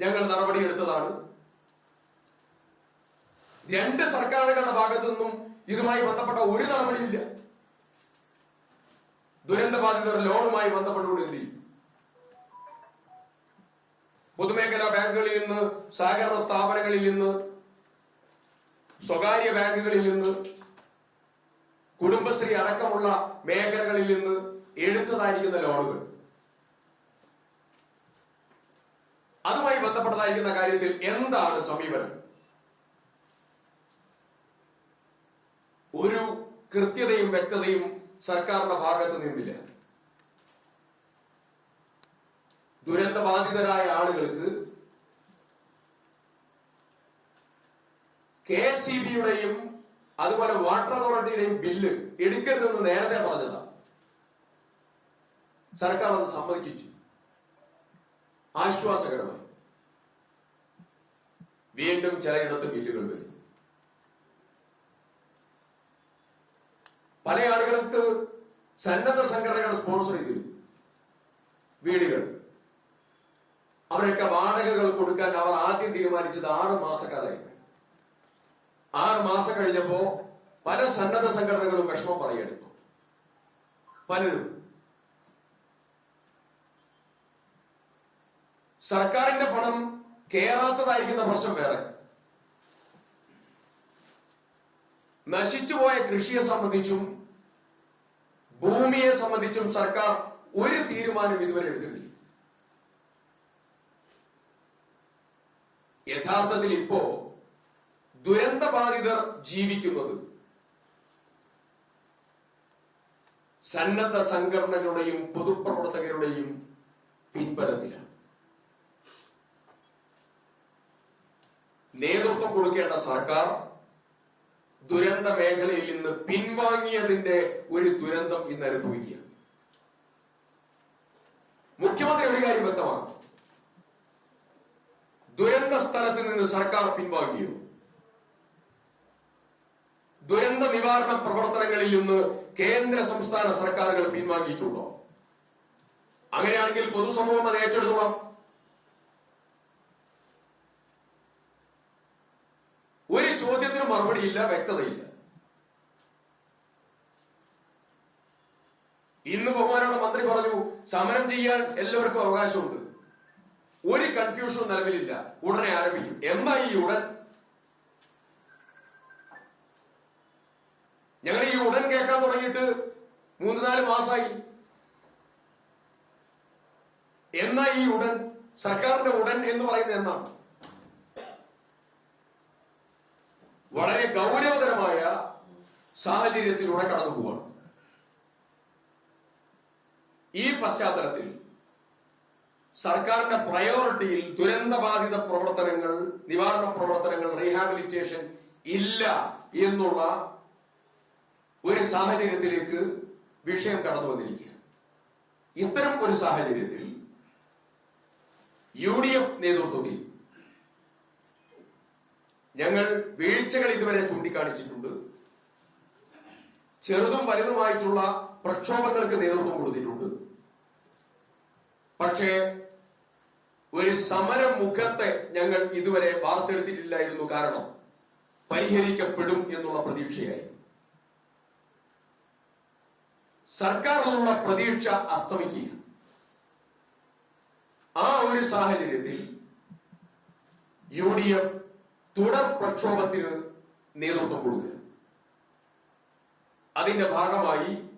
ഞങ്ങൾ നടപടിയെടുത്തതാണ് രണ്ട് സർക്കാരുകളുടെ ഭാഗത്തു നിന്നും ഇതുമായി ബന്ധപ്പെട്ട ഒരു നടപടിയില്ല. ദുരന്ത ബാധിതർ ലോണുമായി ബന്ധപ്പെട്ടുകൊണ്ട് പൊതുമേഖലാ ബാങ്കുകളിൽ നിന്ന് സഹകരണ സ്ഥാപനങ്ങളിൽ നിന്ന് സ്വകാര്യ ബാങ്കുകളിൽ നിന്ന് കുടുംബശ്രീ അടക്കമുള്ള മേഖലകളിൽ നിന്ന് എടുത്തതായിരിക്കുന്ന ലോണുകൾ. അതുമായി ബന്ധപ്പെട്ടതായിരിക്കുന്ന കാര്യത്തിൽ എന്താണ് സമീപനം? ഒരു കൃത്യതയും വ്യക്തതയും സർക്കാരിന്റെ ഭാഗത്ത് നിന്നില്ല ദുരന്തബാധിതരായ ആളുകൾക്ക് കെ സി ബിയുടെയും അതുപോലെ വാട്ടർ അതോറിറ്റിയുടെയും ബില്ല് എടുക്കരുതെന്ന് നേരത്തെ പറഞ്ഞതാണ്. സർക്കാർ അത് സമ്മതിച്ചു ആശ്വാസകരമായി. വീണ്ടും ചിലയിടത്ത് ബില്ലുകൾ വരും. പല ആളുകൾക്ക് സന്നദ്ധ സംഘടനകൾ സ്പോൺസർ ചെയ്തിരുന്നു വീടുകൾ. അവരൊക്കെ വാടകകൾ കൊടുക്കാൻ അവർ ആദ്യം തീരുമാനിച്ചത് ആറ് മാസക്കാലായി. ആറ് മാസം കഴിഞ്ഞപ്പോ പല സന്നദ്ധ സംഘടനകളും വിഷമം പറയെടുത്തു. പലരും സർക്കാരിന്റെ പണം കേറാത്തതായിരിക്കുന്ന പ്രശ്നം വേറെ. നശിച്ചുപോയ കൃഷിയെ സംബന്ധിച്ചും ഭൂമിയെ സംബന്ധിച്ചും സർക്കാർ ഒരു തീരുമാനം ഇതുവരെ എടുത്തിട്ടില്ല. യഥാർത്ഥത്തിൽ ഇപ്പോ ദുരന്തബാധിതർ ജീവിക്കുന്നത് സന്നദ്ധ സംഘടനകളുടെയും പൊതുപ്രവർത്തകരുടെയും പിൻബലത്തിലാണ്. നേതൃത്വം കൊടുക്കേണ്ട സർക്കാർ ദുരന്ത മേഖലയിൽ നിന്ന് പിൻവാങ്ങിയതിന്റെ ഒരു ദുരന്തം ഇന്ന് അനുഭവിക്കുക മുഖ്യമന്ത്രി ഒരു കാര്യം വ്യക്തമാണ്. ദുരന്ത സ്ഥലത്ത് നിന്ന് സർക്കാർ പിൻവാങ്ങിയോ? ദുരന്ത നിവാരണ പ്രവർത്തനങ്ങളിൽ നിന്ന് കേന്ദ്ര സംസ്ഥാന സർക്കാരുകൾ പിൻവാങ്ങിയിട്ടുണ്ടോ? അങ്ങനെയാണെങ്കിൽ പൊതുസമൂഹം അത് ഏറ്റെടുത്തോളാം ഒരു ചോദ്യത്തിന് മറുപടിയില്ല വ്യക്തതയില്ല. ഇന്ന് ബഹുമാനോട് മന്ത്രി പറഞ്ഞു സമരം ചെയ്യാൻ എല്ലാവർക്കും അവകാശമുണ്ട്. ഒരു കൺഫ്യൂഷനും നിലവിലില്ല. ഉടനെ ആരംഭിക്കും. എന്നാ ഈ ഉടൻ ഞങ്ങൾ ഈ ഉടൻ കേൾക്കാൻ തുടങ്ങിയിട്ട് മൂന്ന് നാല് മാസമായി എന്നാ ഈ ഉടൻ സർക്കാരിന്റെ ഉടൻ എന്ന് പറയുന്നത് എന്നാണ്. വളരെ ഗൗരവതരമായ സാഹചര്യത്തിലൂടെ കടന്നു പോവാണ്. ഈ പശ്ചാത്തലത്തിൽ സർക്കാരിന്റെ പ്രയോറിറ്റിയിൽ ദുരന്തബാധിത പ്രവർത്തനങ്ങൾ നിവാരണ പ്രവർത്തനങ്ങൾ റീഹാബിലിറ്റേഷൻ ഇല്ല എന്നുള്ള ഒരു സാഹചര്യത്തിലേക്ക് വിഷയം കടന്നു വന്നിരിക്കുക ഇത്തരം ഒരു സാഹചര്യത്തിൽ യു ഡി എഫ് നേതൃത്വത്തിൽ ഞങ്ങൾ വീഴ്ചകൾ ഇതുവരെ ചൂണ്ടിക്കാണിച്ചിട്ടുണ്ട്. ചെറുതും വലുതുമായിട്ടുള്ള പ്രക്ഷോഭങ്ങൾക്ക് നേതൃത്വം കൊടുത്തിട്ടുണ്ട്. പക്ഷേ ഒരു സമരമുഖത്തെ ഞങ്ങൾ ഇതുവരെ വാർത്തെടുത്തിട്ടില്ലായിരുന്നു കാരണം പരിഹരിക്കപ്പെടും എന്നുള്ള പ്രതീക്ഷയായി. സർക്കാരിനുള്ള പ്രതീക്ഷ അസ്തമിക്കുക. ആ ഒരു സാഹചര്യത്തിൽ യു ഡി എഫ് തുടർ പ്രക്ഷോഭത്തിന് നേതൃത്വം കൊടുക്കുക. അതിന്റെ ഭാഗമായി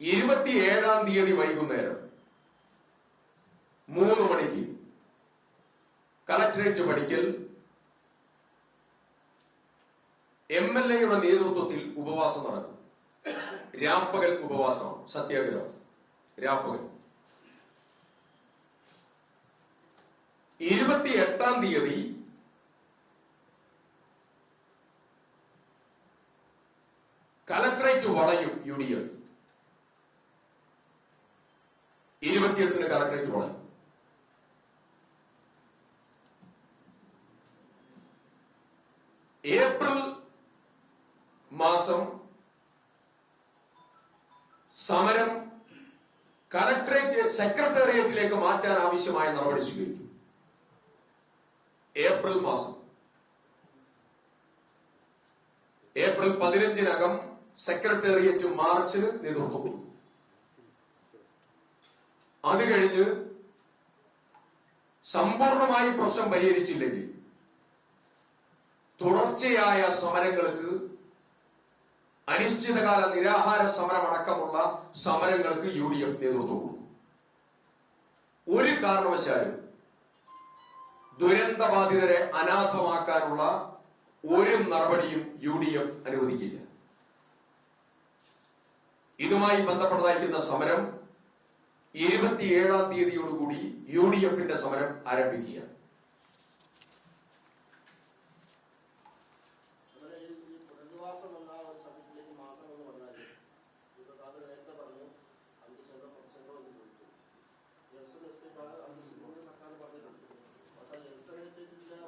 ഇരുപത്തിയേഴാം തീയതി വൈകുന്നേരം മൂന്ന് മണിക്ക് കളക്ടറേറ്റ് പഠിക്കൽ എം എൽ എയുടെ നേതൃത്വത്തിൽ ഉപവാസം നടക്കും. രാപ്പകൽ ഉപവാസമാണ്. സത്യാഗ്രഹം. രാപ്പകൽ. ഇരുപത്തി എട്ടാം തീയതി കലക്ട്രേറ്റ് വളയും യു ഡി എഫ് ഇരുപത്തിയെട്ടിന് കലക്ട്രേറ്റ് വളയും ഏപ്രിൽ മാസം സമരം കലക്ട്രേറ്റ് സെക്രട്ടേറിയറ്റിലേക്ക് മാറ്റാൻ ആവശ്യമായ നടപടി സ്വീകരിക്കും. ഏപ്രിൽ മാസം. ഏപ്രിൽ പതിനഞ്ചിനകം സെക്രട്ടേറിയറ്റ് മാർച്ചിന് നേതൃത്വം കൊടുക്കും അത് കഴിഞ്ഞ് സമ്പൂർണമായി പ്രശ്നം പരിഹരിച്ചില്ലെങ്കിൽ തുടർച്ചയായ സമരങ്ങൾക്ക് അനിശ്ചിതകാല നിരാഹാര സമരമടക്കമുള്ള സമരങ്ങൾക്ക് യു ഡി എഫ് നേതൃത്വം കൊടുക്കും ഒരു കാരണവശാലും ദുരന്തബാധിതരെ അനാഥമാക്കാനുള്ള ഒരു നടപടിയും യു ഡി എഫ് അനുവദിക്കില്ല. ഇതുമായി ബന്ധപ്പെട്ടതായിരിക്കുന്ന സമരം ഇരുപത്തിയേഴാം തീയതിയോടുകൂടി യു ഡി എഫിന്റെ സമരം ആരംഭിക്കുകയാണ് അതുപോലെ ഈ ഈ പുനരധിവാസം എന്ന ഒരു സബ്ജക്റ്റിലേക്ക് മാത്രം ഒന്ന് വന്നാൽ ഇപ്പോൾ താങ്കൾ നേരത്തെ പറഞ്ഞു അഞ്ച് സെന്റോ പത്ത് സെന്റോ എന്ന് ചോദിച്ചു എൽസൺ എസ്റ്റേറ്റാണ് അഞ്ച് സെന്റോ സർക്കാർ പറഞ്ഞിട്ടുണ്ട് പക്ഷേ എൽസൺ എസ്റ്റേറ്റിലെ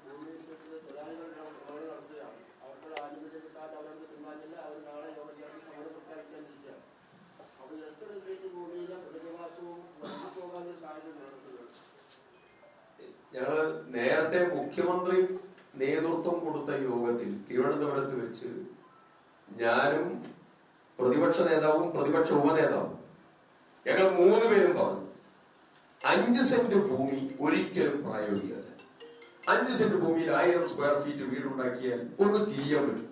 ഭൂമി വിഷയത്തിൽ തൊഴിലാളികളുടെ പ്രകടനം നടത്തുകയാണ് അവർക്ക് ആനുകൂല്യം കിട്ടാതെ അവരുടെ പിന്മാറില്ല അവർ നാളെ യോഗ ചേർന്ന് സമരം പ്രഖ്യാപിക്കാനിരിക്കുകയാണ് അപ്പോൾ എൽസൺ എസ്റ്റേറ്റ് ഭൂമിയിലെ പുനരധിവാസവും വഴിച്ചു പോകാൻ ഒരു സാഹചര്യം നടത്തുകയാണ് ഞങ്ങൾ നേരത്തെ മുഖ്യമന്ത്രി നേതൃത്വം കൊടുത്ത യോഗത്തിൽ തിരുവനന്തപുരത്ത് വെച്ച് ഞാനും പ്രതിപക്ഷ നേതാവും പ്രതിപക്ഷ ഉപനേതാവും ഞങ്ങൾ മൂന്ന് പേരും പറഞ്ഞു. അഞ്ച് സെന്റ് ഭൂമി ഒരിക്കലും പ്രായോഗികമല്ല. അഞ്ച് സെന്റ് ഭൂമിയിൽ ആയിരം സ്ക്വയർ ഫീറ്റ് വീടുണ്ടാക്കിയാൽ ഒന്ന് തിരിയാൻ പറ്റും.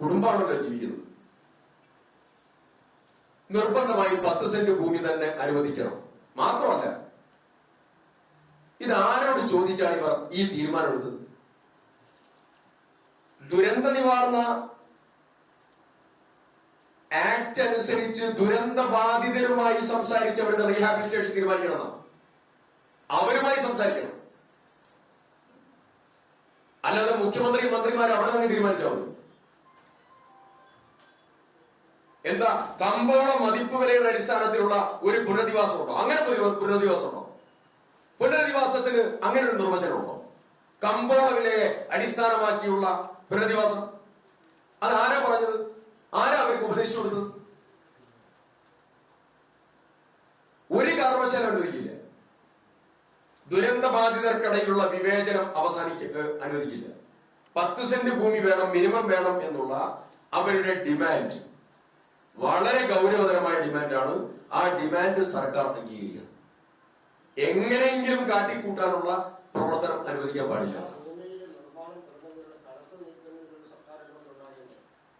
കുടുംബമാണല്ലോ ജീവിക്കുന്നത്. നിർബന്ധമായി പത്ത് സെന്റ് ഭൂമി തന്നെ അനുവദിക്കണം. മാത്രമല്ല ഇത് ആരോട് ചോദിച്ചാണ് ഇവർ ഈ തീരുമാനം എടുത്തത്? ദുരന്ത നിവാരണ ആക്ട് അനുസരിച്ച് ദുരന്ത ബാധിതരുമായി സംസാരിച്ചവരുടെ റീഹാബിലിറ്റേഷൻ തീരുമാനിക്കണം. അവരുമായി സംസാരിക്കണം. അല്ലാതെ മുഖ്യമന്ത്രി മന്ത്രിമാർ അവിടെ തന്നെ തീരുമാനിച്ചാൽ മതി. എന്താ? കമ്പോള മതിപ്പ് വിലയുടെ അടിസ്ഥാനത്തിലുള്ള ഒരു പുനരധിവാസം ഉണ്ടോ അങ്ങനെ പുനരധിവാസം ഉണ്ടോ പുനരധിവാസത്തിന് അങ്ങനെ ഒരു നിർവചനം ഉണ്ടോ കമ്പോള വിലയെ അടിസ്ഥാനമാക്കിയുള്ള പുനരധിവാസം അത് ആരാ പറഞ്ഞത്? ആരാ അവർക്ക് ഉപദേശിച്ചു കൊടുത്തത്? ഒരു കാരണവശാലും അനുവദിക്കില്ല. ദുരന്ത ബാധിതർക്കിടയിലുള്ള വിവേചനം അവസാനിക്ക അനുവദിക്കില്ല. പത്ത് സെന്റ് ഭൂമി വേണം മിനിമം വേണം എന്നുള്ള അവരുടെ ഡിമാൻഡ് വളരെ ഗൗരവതരമായ ഡിമാൻഡാണ് ആ ഡിമാൻഡ് സർക്കാർ അംഗീകരിക്കണം. എങ്ങനെയെങ്കിലും കാട്ടിക്കൂട്ടാനുള്ള പ്രവർത്തനം അനുവദിക്കാൻ പാടില്ല.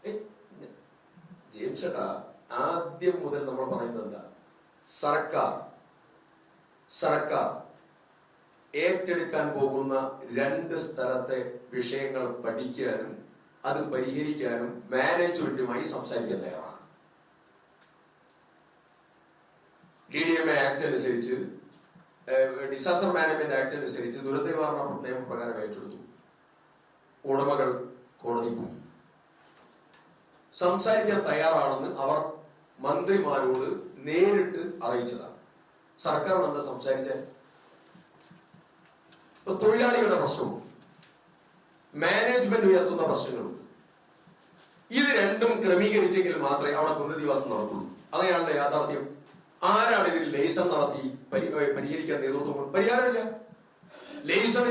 ഏട്ടാ ആദ്യം മുതൽ നമ്മൾ പറയുന്നത് എന്താ? സർക്കാർ സർക്കാർ ഏറ്റെടുക്കാൻ പോകുന്ന രണ്ട് സ്ഥലത്തെ വിഷയങ്ങൾ പഠിക്കാനും അത് പരിഹരിക്കാനും മാനേജ്മെന്റുമായി സംസാരിക്കാൻ തയ്യാറാണ്. D D M A act അനുസരിച്ച് ഡിസാസ്റ്റർ മാനേജ്മെന്റ് ആക്ട് അനുസരിച്ച് ദുരന്ത നിവാരണ നിയമപ്രകാരം ഏറ്റെടുത്തു. ഉടമകൾ കോടതി പോയി. സംസാരിക്കാൻ തയ്യാറാണെന്ന് അവർ മന്ത്രിമാരോട് നേരിട്ട് അറിയിച്ചതാണ്. സർക്കാർ എന്താ സംസാരിച്ച? ഇപ്പൊ തൊഴിലാളികളുടെ പ്രശ്നവും മാനേജ്മെന്റ് ഉയർത്തുന്ന പ്രശ്നങ്ങളും ഇത് രണ്ടും ക്രമീകരിച്ചെങ്കിൽ മാത്രമേ അവിടെ പുനരധിവാസം നടക്കുള്ളൂ. അതെയാണല്ലോ യാഥാർത്ഥ്യം. ആരാണ് ഇതിൽ ലേസൺ നടത്തി പരിഹരിക്കാൻ നേതൃത്വം? പരിഹാരമില്ല. ലേസൺ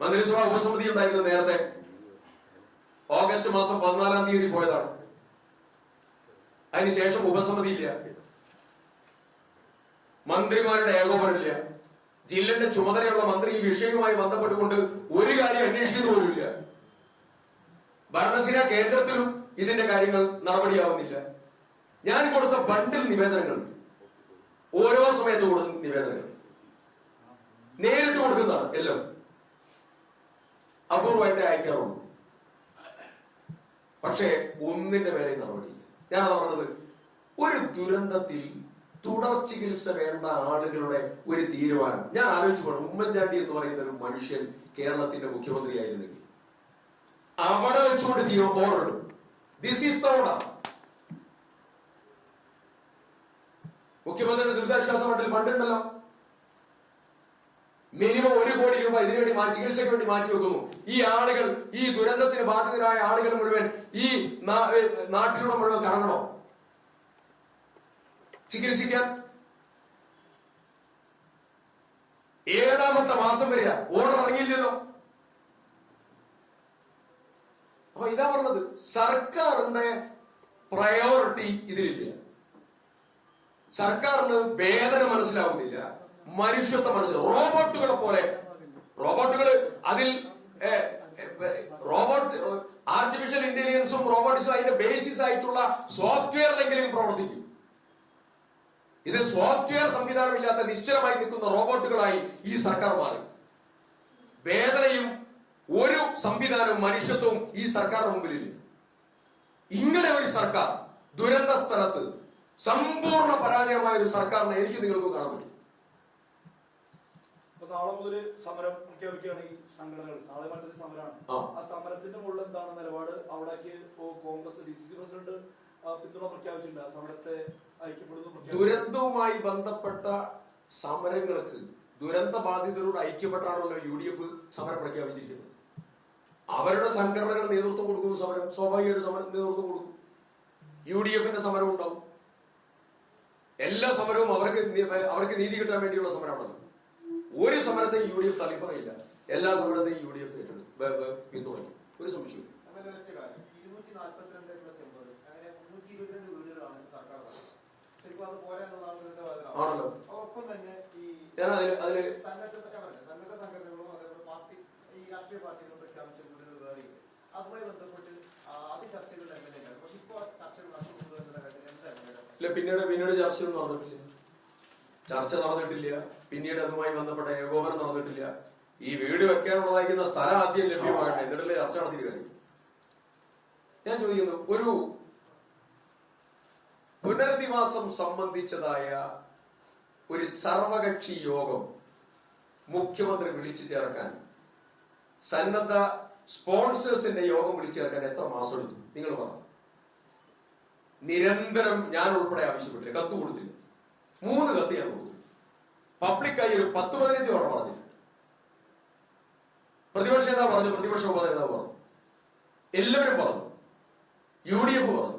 മന്ത്രിസഭാ ഉപസമിതി ഉണ്ടായിരുന്നു നേരത്തെ. ഓഗസ്റ്റ് മാസം പതിനാലാം തീയതി പോയതാണ്. അതിനുശേഷം ഉപസമിതി ഇല്ല മന്ത്രിമാരുടെ ഏകോപനമില്ല. ജില്ലന്റെ ചുമതലയുള്ള മന്ത്രി ഈ വിഷയവുമായി ബന്ധപ്പെട്ടുകൊണ്ട് ഒരു കാര്യം അന്വേഷിക്കുന്നു പോലുമില്ല. ഭരണശില കേന്ദ്രത്തിലും ഇതിന്റെ കാര്യങ്ങൾ നടപടിയാവുന്നില്ല. ഞാൻ കൊടുത്ത ബണ്ടിൽ നിവേദനങ്ങൾ. ഓരോ സമയത്ത് കൊടുക്കുന്ന നിവേദനങ്ങൾ. നേരിട്ട് കൊടുക്കുന്നതാണ് എല്ലാം. അപൂർവമായിട്ട് അയക്കാറുള്ളൂ പക്ഷേ ഒന്നിന്റെ വില നടപടിയില്ല ഞാനത് പറഞ്ഞത് ഒരു ദുരന്തത്തിൽ തുടർ ചികിത്സ വേണ്ട ആളുകളുടെ ഒരു തീരുമാനം. ഞാൻ ആലോചിച്ചു പോകണം. ഉമ്മൻചാണ്ടി എന്ന് പറയുന്ന ഒരു മനുഷ്യൻ കേരളത്തിന്റെ മുഖ്യമന്ത്രിയായിരുന്നെങ്കിൽ അവിടെ വെച്ചുകൊണ്ട് ഓർഡർ ഇടും ദിസ് ഈസ് ദ മുഖ്യമന്ത്രിയുടെ ദുരിതാശ്വാസ ഫണ്ടിൽ ഫണ്ട് മിനിമം ഒരു കോടി രൂപ ഇതിനുവേണ്ടി ചികിത്സയ്ക്ക് വേണ്ടി മാറ്റി വെക്കുന്നു. ഈ ആളുകൾ ഈ ദുരന്തത്തിന് ബാധിതരായ ആളുകൾ മുഴുവൻ ഈ നാട്ടിലൂടെ മുഴുവൻ കറങ്ങണോ? ചികിത്സിക്കാൻ? ഏഴാമത്തെ മാസം വരിക ഓർഡർ ഇറങ്ങിയില്ലല്ലോ. അപ്പൊ ഇതാ പറഞ്ഞത്. സർക്കാരിന്റെ പ്രയോറിറ്റി ഇതിലില്ല. സർക്കാരിന് വേദന മനസ്സിലാവുന്നില്ല. മനുഷ്യത്വം മനുഷ്യ റോബോട്ടുകളെ പോലെ. റോബോട്ടുകൾ അതിൽ റോബോട്ട് ആർട്ടിഫിഷ്യൽ ഇന്റലിജൻസും റോബോട്ടിക്സും അതിന്റെ ബേസിസ് ആയിട്ടുള്ള സോഫ്റ്റ്വെയറിലെങ്കിലും പ്രവർത്തിക്കും. ഇത് സോഫ്റ്റ്വെയർ സംവിധാനമില്ലാത്ത നിശ്ചലമായി നിൽക്കുന്ന റോബോട്ടുകളായി ഈ സർക്കാർ മാറി. വേദനയും ഒരു സംവിധാനവും മനുഷ്യത്വവും ഈ സർക്കാരിന് മുമ്പിലില്ല. ഇങ്ങനെ ഒരു സർക്കാർ ദുരന്ത സ്ഥലത്ത് സമ്പൂർണ പരാജയമായ ഒരു സർക്കാരിനെ എനിക്ക് നിങ്ങൾക്ക് കാണാൻ പറ്റും. നാളെ മുതൽ സമരം പ്രഖ്യാപിക്കുകയാണ് ഈ സംഘടനകൾ. നാളെ മറ്റൊരു സമരമാണ് ആ. സമരത്തിന്റെ മുകളിൽ എന്താണ് നിലപാട്? അവിടേക്ക് Congress D C C president പിന്തുണ പ്രഖ്യാപിച്ചിട്ടുണ്ട്. ആ സമരത്തെ ഐക്യപ്പെടുന്നു ദുരന്തവുമായി ബന്ധപ്പെട്ട സമരങ്ങൾക്ക് ദുരന്ത ബാധിതരോട് ഐക്യപ്പെട്ടാണല്ലോ യു ഡി എഫ് സമരം പ്രഖ്യാപിച്ചിരിക്കുന്നത്. അവരുടെ സംഘടനകൾ നേതൃത്വം കൊടുക്കുന്ന സമരം. സ്വാഭാവികമായിട്ട് സമരം നേതൃത്വം കൊടുക്കും. യു ഡി എഫിന്റെ സമരം ഉണ്ടാവും. എല്ലാ സമരവും അവർക്ക് അവർക്ക് നീതി കിട്ടാൻ വേണ്ടിയുള്ള സമരമാണല്ലോ ഒരു സമരത്തെയും യു ഡി എഫ് തള്ളിപ്പറയില്ല. എല്ലാ സമരത്തെയും യു ഡി എഫ് പിന്തുണയ്ക്കും ഒരു സംശയവും ആണല്ലോ. ഞാൻ ഇല്ല പിന്നീട് പിന്നീട് ചർച്ചയൊന്നും നടന്നിട്ടില്ല. ചർച്ച നടന്നിട്ടില്ല. പിന്നീട് അതുമായി ബന്ധപ്പെട്ട ഏകോപനം നടന്നിട്ടില്ല. ഈ വീട് വെക്കാനുള്ളതായിരിക്കുന്ന സ്ഥലം ആദ്യം ലഭ്യമാകട്ടെ എന്നിട്ടല്ലേ ചർച്ച നടത്തിയിട്ട് ഞാൻ ചോദിക്കുന്നു ഒരു പുനരധിവാസം സംബന്ധിച്ചതായ ഒരു സർവകക്ഷി യോഗം മുഖ്യമന്ത്രി വിളിച്ചു ചേർക്കാൻ സന്നദ്ധ സ്പോൺസേഴ്സിന്റെ യോഗം വിളിച്ചു ചേർക്കാൻ എത്ര മാസം എടുത്തു? നിങ്ങൾ പറഞ്ഞു നിരന്തരം ഞാൻ ഉൾപ്പെടെ ആവശ്യപ്പെട്ടില്ല. കത്ത് കൊടുത്തില്ല. മൂന്ന് കത്ത് ഞാൻ കൊടുത്തു. പബ്ലിക്കായി ഒരു പത്ത് പതിനഞ്ച് തവണ പറഞ്ഞിട്ടുണ്ട്. പ്രതിപക്ഷ നേതാവ് പറഞ്ഞു പ്രതിപക്ഷ ഉപനേതാവ് പറഞ്ഞു. എല്ലാവരും പറഞ്ഞു. യു ഡി എഫ് പറഞ്ഞു.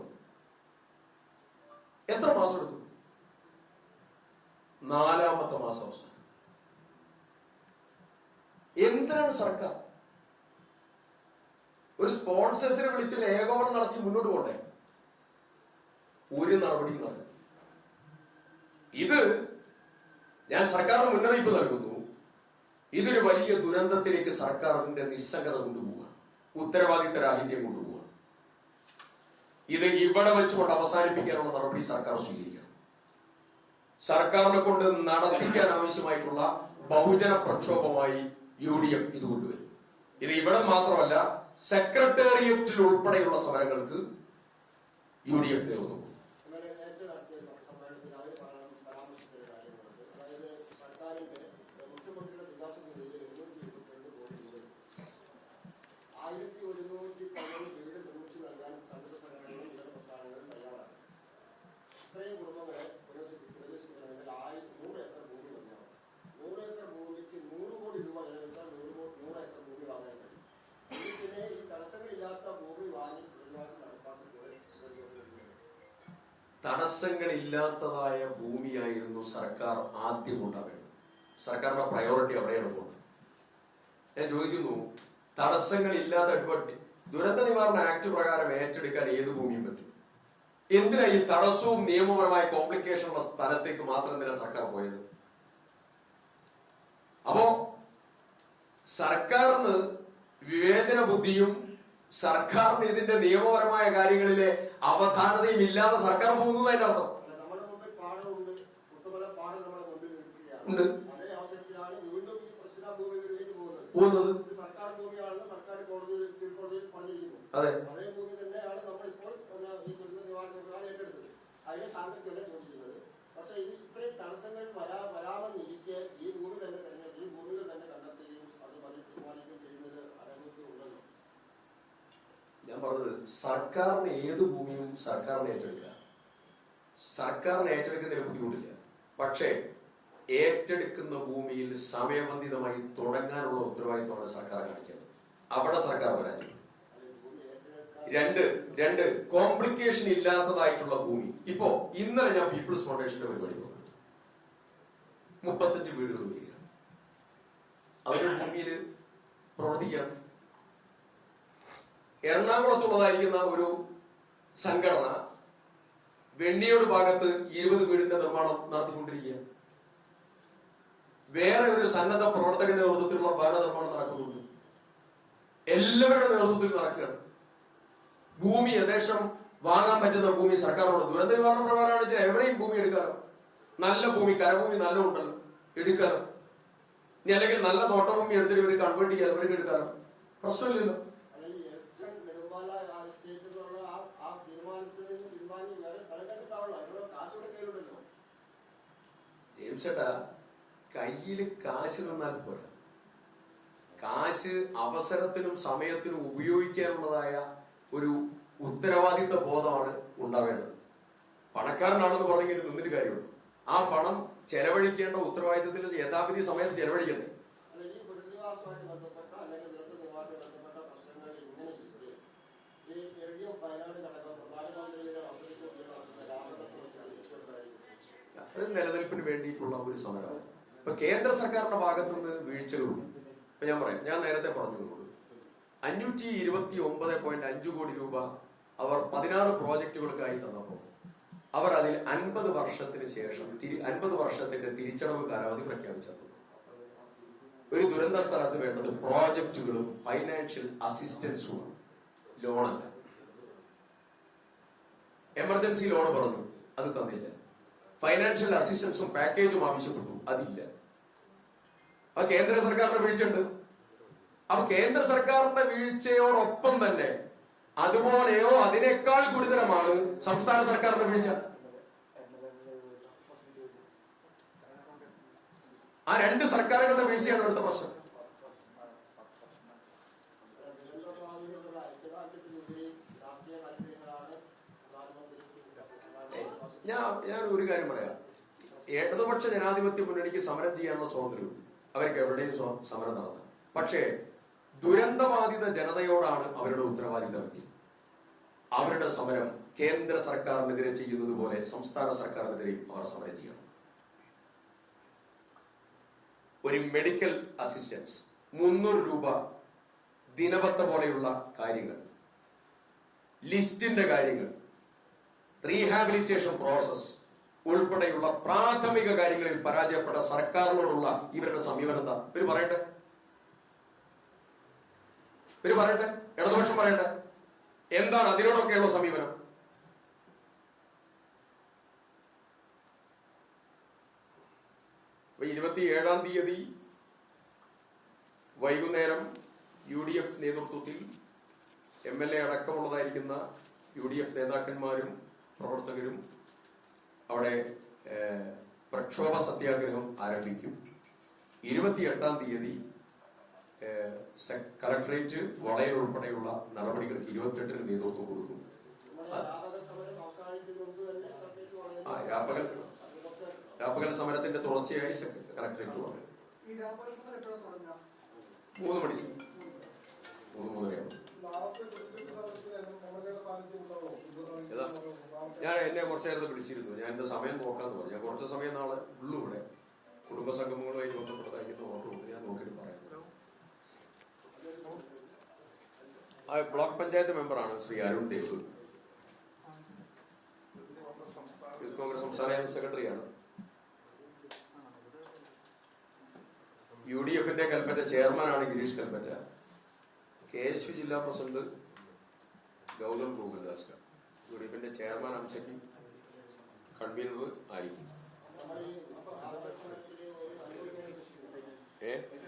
എത്ര മാസം എടുത്തു? നാലാമത്തെ മാസം അവസാനം. എന്തിനാണ് സർക്കാർ? ഒരു സ്പോൺസേഴ്സിനെ വിളിച്ച് ഏകോപനം നടത്തി മുന്നോട്ട് പോട്ടെ ഒരു നടപടിയും പറഞ്ഞു ഇത് ഞാൻ സർക്കാർ മുന്നറിയിപ്പ് നൽകുന്നു. ഇതൊരു വലിയ ദുരന്തത്തിലേക്ക് സർക്കാരിന്റെ നിസ്സംഗത കൊണ്ടുപോവുക. ഉത്തരവാദിത്ത രാഹിത്യം കൊണ്ടുപോവുക. ഇത് ഇവിടെ വെച്ചുകൊണ്ട് അവസാനിപ്പിക്കാനുള്ള നടപടി സർക്കാർ സ്വീകരിക്കണം. സർക്കാരിനെ കൊണ്ട് നടത്തിക്കാൻ ആവശ്യമായിട്ടുള്ള ബഹുജന പ്രക്ഷോഭമായി യു ഡി എഫ് ഇത് കൊണ്ടുവരും. ഇത് ഇവിടെ മാത്രമല്ല സെക്രട്ടേറിയറ്റിൽ ഉൾപ്പെടെയുള്ള സമരങ്ങൾക്ക് യു ഡി എഫ് നേതൃത്വം തടസ്സങ്ങളില്ലാത്തതായ ഭൂമിയായിരുന്നു സർക്കാർ ആദ്യം ഉണ്ടാവേണ്ടത്. സർക്കാരിന്റെ പ്രയോറിറ്റി അവിടെയാണ് പോകുന്നത്. ഞാൻ ചോദിക്കുന്നു തടസ്സങ്ങളില്ലാത്ത ഇപ്പൊ ദുരന്ത നിവാരണ ആക്ട് പ്രകാരം ഏറ്റെടുക്കാൻ ഏത് ഭൂമിയും പറ്റും? എന്തിനാ ഈ തടസ്സവും നിയമപരമായ കോംപ്ലിക്കേഷൻ ഉള്ള സ്ഥലത്തേക്ക് മാത്രം എന്തിനാ സർക്കാർ പോയത്? അപ്പോ സർക്കാരിന് വിവേചന ബുദ്ധിയും സർക്കാരിന് ഇതിന്റെ നിയമപരമായ കാര്യങ്ങളിലെ അവധാനതയും ഇല്ലാതെ സർക്കാർ പോകുന്നു അതിന്റെ അർത്ഥം. അല്ല, നമ്മുടെ മുമ്പിൽ പാടമുണ്ട് മുത്തുമല പാടം നമ്മുടെ മുമ്പിൽ നിൽക്കുകയാണ് ഉണ്ട്. അതേ അവസരത്തിലാണ് വീണ്ടും ഈ പ്രശ്ന ഭൂമികളിലേക്ക് പോകുന്നത് പോകുന്നത് ഇത് സർക്കാർ ഭൂമിയാണെന്ന് സർക്കാർ കോടതിയിൽ ചീഫ് കോടതിയിൽ പറഞ്ഞിരിക്കുന്നു അതെ അതേ ഭൂമി തന്നെയാണ് നമ്മൾ ഇപ്പോൾ പിന്നെ ഈ ദുരിത നിവാരണ പ്രകാരം ഏറ്റെടുത്തത് അതിനെ ശാന്തയ്ക്കല്ല ചോദിക്കുന്നത് പക്ഷെ ഇത് ഇത്രയും തടസ്സങ്ങൾ വരാ വരാമെന്നിരിക്കെ ഈ ഭൂമി തന്നെ തെരഞ്ഞെടുത്ത് ഈ ഭൂമികൾ തന്നെ കണ്ടെത്തുകയും അത് പരിപാലിക്കുകയും ചെയ്യുന്നത് അനവധി ഉണ്ടല്ലോ ഞാൻ പറഞ്ഞത് സർക്കാരിന് ഏത് ഭൂമിയും സർക്കാരിന് ഏറ്റെടുക്കില്ല. സർക്കാരിന് ഏറ്റെടുക്കുന്നതിന് ബുദ്ധിമുട്ടില്ല. പക്ഷേ ഏറ്റെടുക്കുന്ന ഭൂമിയിൽ സമയബന്ധിതമായി തുടങ്ങാനുള്ള ഉത്തരവാദിത്വമാണ് സർക്കാർ കാണിക്കേണ്ടത്. അവിടെ സർക്കാർ പരാജയം. രണ്ട് രണ്ട് കോംപ്ലിക്കേഷൻ ഇല്ലാത്തതായിട്ടുള്ള ഭൂമി. ഇപ്പോ ഇന്നലെ ഞാൻ പീപ്പിൾസ് ഫൗണ്ടേഷന്റെ പരിപാടി പങ്കെടുത്തു. മുപ്പത്തഞ്ച് വീടുകൾ വീടുകയാണ് അവരുടെ ഭൂമിയിൽ പ്രവർത്തിക്കുകയാണ് എറണാകുളത്തുള്ളതായിരിക്കുന്ന ഒരു സംഘടന വെണ്ണിയോട് ഭാഗത്ത് ഇരുപത് വീടിന്റെ നിർമ്മാണം നടത്തിക്കൊണ്ടിരിക്കുകയാണ്. വേറെ ഒരു സന്നദ്ധ പ്രവർത്തകന്റെ നേതൃത്വത്തിലുള്ള ഭവന നിർമ്മാണം നടക്കുന്നുണ്ട്. എല്ലാവരുടെ നേതൃത്വത്തിൽ നടക്കുകയാണ്. ഭൂമി യഥേഷം വാങ്ങാൻ പറ്റുന്ന ഭൂമി സർക്കാരിനോട്. ദുരന്ത നിവാരണ പ്രകാരമാണ് വെച്ചാൽ എവിടെയും ഭൂമി എടുക്കാറ്. നല്ല ഭൂമി കരഭൂമി നല്ല ഉണ്ടല്ലോ എടുക്കാറ്. ഇനി അല്ലെങ്കിൽ നല്ല തോട്ടഭൂമി എടുത്തിട്ട് ഇവർ കൺവേർട്ട് ചെയ്യാൻ ഇവർക്ക് എടുക്കാറ്. പ്രശ്നമില്ലല്ലോ അല്ല ഈ എസ്റ്റേറ്റ് നെടുമ്പാല ആ എസ്റ്റേറ്റ് എന്നുള്ള ആ ആ തീരുമാനത്തിൽ നിന്ന് പിൻവാങ്ങി വേറെ തലക്കെടുത്താവണം അതിനുള്ള കാശ് ഇവിടെ കയ്യിലുണ്ടല്ലോ ഏട്ടാ കയ്യിൽ കാശ് നിന്നാൽ പോരാ. കാശ് അവസരത്തിനും സമയത്തിനും ഉപയോഗിക്കാനുള്ളതായ ഒരു ഉത്തരവാദിത്ത ബോധമാണ് ഉണ്ടാവേണ്ടത്. പണക്കാരനാണെന്ന് പറഞ്ഞെങ്കിൽ നിന്നിട്ട് കാര്യമുള്ളൂ. ആ പണം ചെലവഴിക്കേണ്ട ഉത്തരവാദിത്തത്തിൽ യഥാവിധി സമയത്ത് ചെലവഴിക്കണ്ടേ അല്ല ഈ പുനരധിവാസവുമായിട്ട് ബന്ധപ്പെട്ട അല്ലെങ്കിൽ ദുരന്ത നിവാരണവുമായി ബന്ധപ്പെട്ട പ്രശ്നങ്ങൾ ഇങ്ങനെ ഇരിക്കെ ഈ എൽ ഡി എഫ് വയനാട് ഘടകം പ്രധാനമന്ത്രിയുടെ അവതരിപ്പിച്ച് നടത്തുന്ന രാമകത്ത് വെച്ചാൽ അത് നിലനിൽപ്പിന് വേണ്ടിയിട്ടുള്ള ഒരു സമരമാണ്. ഇപ്പൊ കേന്ദ്ര സർക്കാരിന്റെ ഭാഗത്തു നിന്ന് വീഴ്ചകളുണ്ട്. ഇപ്പൊ ഞാൻ പറയാം ഞാൻ നേരത്തെ പറഞ്ഞു അഞ്ഞൂറ്റി ഇരുപത്തി ഒമ്പത് പോയിന്റ് അഞ്ചു കോടി രൂപ അവർ പതിനാറ് പ്രോജക്റ്റുകൾക്കായി തന്നപ്പോൾ അവർ അതിൽ അൻപത് വർഷത്തിന് ശേഷം തിരി അൻപത് വർഷത്തിന്റെ തിരിച്ചടവ് കാലാവധി പ്രഖ്യാപിച്ചത്. ഒരു ദുരന്ത സ്ഥലത്ത് വേണ്ടത് പ്രോജക്റ്റുകളും ഫൈനാൻഷ്യൽ അസിസ്റ്റൻസുമാണ്. ലോണല്ല. എമർജൻസി ലോൺ പറഞ്ഞു അത് തന്നില്ല. ഫൈനാൻഷ്യൽ അസിസ്റ്റൻസും പാക്കേജും ആവശ്യപ്പെട്ടു. അതില്ല. അപ്പൊ കേന്ദ്ര സർക്കാരിന്റെ വീഴ്ചയുണ്ട് അപ്പൊ കേന്ദ്ര സർക്കാരിന്റെ വീഴ്ചയോടൊപ്പം തന്നെ അതുപോലെയോ അതിനേക്കാൾ ഗുരുതരമാണ് സംസ്ഥാന സർക്കാരിന്റെ വീഴ്ച ആ രണ്ട് സർക്കാരുകളുടെ വീഴ്ചയാണ് അടുത്ത പ്രശ്നം. ഞാൻ ഒരു കാര്യം പറയാം. ഇടതുപക്ഷ ജനാധിപത്യ മുന്നണിക്ക് സമരം ചെയ്യാനുള്ള സ്വാതന്ത്ര്യമുണ്ട്. അവർക്ക് എവിടെയും സമരം നടത്താം. പക്ഷേ ദുരന്തബാധിത ജനതയോടാണ് അവരുടെ ഉത്തരവാദിത്തമെങ്കിൽ അവരുടെ സമരം കേന്ദ്ര സർക്കാരിനെതിരെ ചെയ്യുന്നത് പോലെ സംസ്ഥാന സർക്കാരിനെതിരെയും അവർ സമരം ചെയ്യണം. ഒരു മെഡിക്കൽ അസിസ്റ്റൻസ് മുന്നൂറ് രൂപ ദിനപത്ത പോലെയുള്ള കാര്യങ്ങൾ ലിസ്റ്റിന്റെ കാര്യങ്ങൾ റീഹാബിലിറ്റേഷൻ പ്രോസസ് ഉൾപ്പെടെയുള്ള പ്രാഥമിക കാര്യങ്ങളിൽ പരാജയപ്പെട്ട സർക്കാരിനോടുള്ള ഇവരുടെ സമീപനം എന്താ ഇവർ പറയട്ടെ. ഇവർ പറയട്ടെ. ഇടതുപക്ഷം പറയട്ടെ. എന്താണ് അതിനോടൊക്കെയുള്ള സമീപനം? ഇരുപത്തി ഏഴാം തീയതി വൈകുന്നേരം യു ഡി എഫ് നേതൃത്വത്തിൽ എം എൽ എ അടക്കമുള്ളതായിരിക്കുന്ന യു ഡി എഫ് നേതാക്കന്മാരും പ്രവർത്തകരും അവിടെ പ്രക്ഷോഭ സത്യാഗ്രഹം ആരംഭിക്കും. ഇരുപത്തിയെട്ടാം തീയതി കലക്ടറേറ്റ് വളയൽ ഉൾപ്പെടെയുള്ള നടപടികൾക്ക് ഇരുപത്തെട്ടിന് നേതൃത്വം കൊടുക്കും. രാപ്പകൽ രാപ്പകൽ സമരത്തിന്റെ തുടർച്ചയായി കലക്ടറേറ്റ് വളയും ഈ രാപ്പകൽ സമരം എപ്പോഴാണ് തുടങ്ങുക? മൂന്ന് മണി. മൂന്ന് മൂന്നരയാവും ഞാൻ എന്നെ കുറച്ച് നേരത്തെ വിളിച്ചിരുന്നു. ഞാൻ എന്റെ സമയം നോക്കാന്ന് പറഞ്ഞു. ഞാൻ കുറച്ച് സമയം നാളെ ഉള്ളു ഇവിടെ. കുടുംബ സംഗമങ്ങളുമായി ഓട്ടോ ഓട്ടമുണ്ട് ഞാൻ നോക്കിയിട്ട് പറയാം. ബ്ലോക്ക് പഞ്ചായത്ത് മെമ്പറാണ് ശ്രീ അരുൺ ദേവ്. യൂത്ത് കോൺഗ്രസ് സംസ്ഥാന സെക്രട്ടറിയാണ്. യു ഡി എഫിന്റെ കൽപ്പറ്റ ചെയർമാനാണ് Girish Kalpetta. K S U ജില്ലാ president Gautham Gokuldas. U chairman അംശയ്ക്ക് convener ആയിരിക്കും. ഏ?